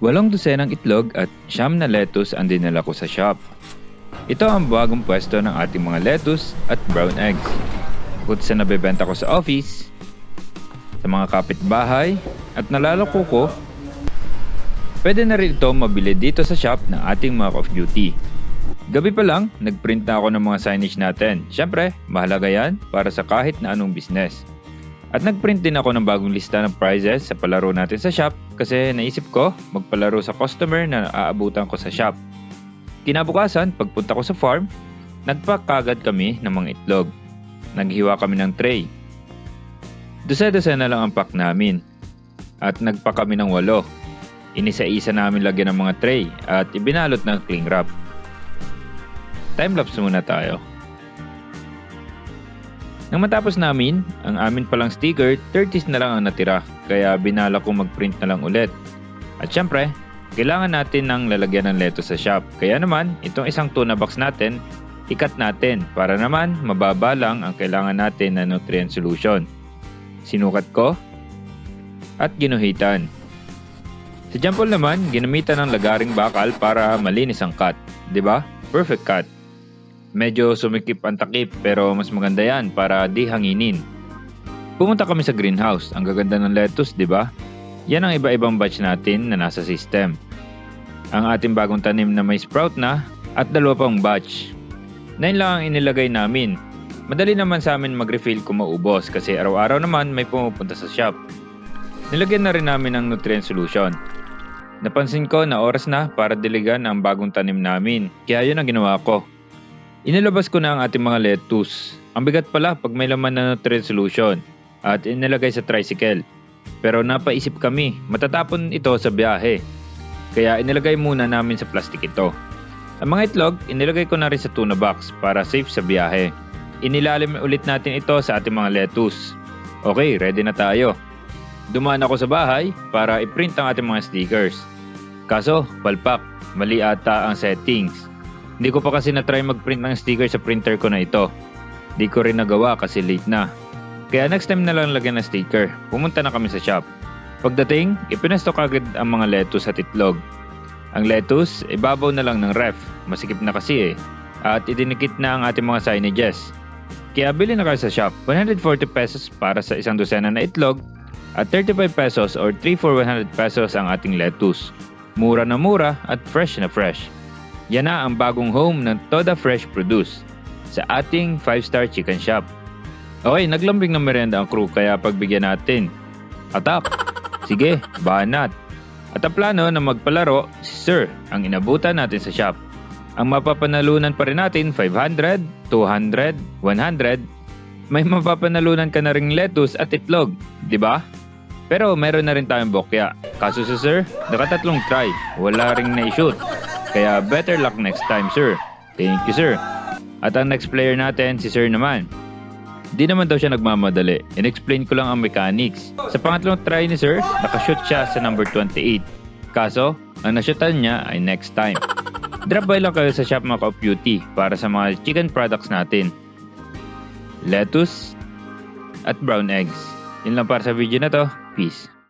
Walong dosenang itlog at siyam na lettuce ang dinala ko sa shop. Ito ang bagong pwesto ng ating mga lettuce at brown eggs. Bukod sa nabebenta ko sa office, sa mga kapitbahay, at nalalako ko, pwede na rin ito mabili dito sa shop ng ating mga off-duty. Gabi pa lang, nagprint na ako ng mga signage natin. Siyempre, mahalaga yan para sa kahit na anong business. At nagprint din ako ng bagong lista ng prizes sa palaro natin sa shop kasi naisip ko magpalaro sa customer na aabutan ko sa shop. Kinabukasan, pagpunta ko sa farm, nagpakagad kami ng mga itlog. Naghiwa kami ng tray. Dose-dose na lang ang pack namin. At nagpa kami ng walo. Inisa-isa namin lagyan ng mga tray at ibinalot ng cling wrap. Timelapse muna tayo. Nang matapos namin, ang amin palang sticker, 30s na lang ang natira, kaya binala ko mag-print na lang ulit. At syempre, kailangan natin ng lalagyan ng lettuce sa shop. Kaya naman, itong isang tuna box natin, ikat natin para naman mababa lang ang kailangan natin na nutrient solution. Sinukat ko at ginuhitan. Sa jumble naman, ginamitan ng lagaring bakal para malinis ang cut. ba? Perfect cut. Medyo sumikip ang takip pero mas maganda yan para di hanginin. Pumunta kami sa greenhouse. Ang gaganda ng lettuce, di ba? Yan ang iba-ibang batch natin na nasa system. Ang ating bagong tanim na may sprout na at dalawa pang batch. Nine lang ang inilagay namin. Madali naman sa amin mag-refill kung maubos kasi araw-araw naman may pumupunta sa shop. Nilagyan na rin namin ng nutrient solution. Napansin ko na oras na para diligan ang bagong tanim namin, kaya yun ang ginawa ko. Inilabas ko na ang ating mga lettuce. Ang bigat pala pag may laman na nutrient solution at inilagay sa tricycle. Pero napaisip kami, matatapon ito sa biyahe. Kaya inilagay muna namin sa plastic ito. Ang mga itlog, inilagay ko na rin sa tuna box para safe sa biyahe. Inilalim ulit natin ito sa ating mga lettuce. Okay, ready na tayo. Dumaan ako sa bahay para i-print ang ating mga stickers. Kaso, palpak, mali ata ang settings. Hindi ko pa kasi na-try mag-print ng sticker sa printer ko na ito. Di ko rin nagawa kasi late na. Kaya next time na lang lagyan ng sticker. Pumunta na kami sa shop. Pagdating, ipinesto kagad ang mga lettuce at itlog. Ang lettuce, ibabaw na lang ng ref. Masikip na kasi eh. At idinikit na ang ating mga signages. Kaya bili na kayo sa shop. 140 pesos para sa isang dosena na itlog at 35 pesos or 3 for 100 pesos ang ating lettuce. Mura na mura at fresh na fresh. Yan na ang bagong home ng Toda Fresh Produce sa ating 5-star chicken shop. Okay, naglambing ng merenda ang crew kaya pagbigyan natin. Atap! Sige, banat! At ang plano na magpalaro, si Sir ang inabutan natin sa shop. Ang mapapanalunan pa rin natin 500, 200, 100. May mapapanalunan ka na ring lettuce at itlog, di ba? Pero meron na rin tayong bokya. Kaso si Sir, nakatatlong try, wala ring na-shoot. Kaya better luck next time, sir. Thank you, sir. At ang next player natin, si sir naman. Di naman daw siya nagmamadali. In-explain ko lang ang mechanics. Sa pangatlong try ni sir, nakashoot siya sa number 28. Kaso, ang nashootan niya ay next time. Drop by lang kayo sa Shop of Beauty para sa mga chicken products natin. Lettuce at brown eggs. Yun lang para sa video na to. Peace.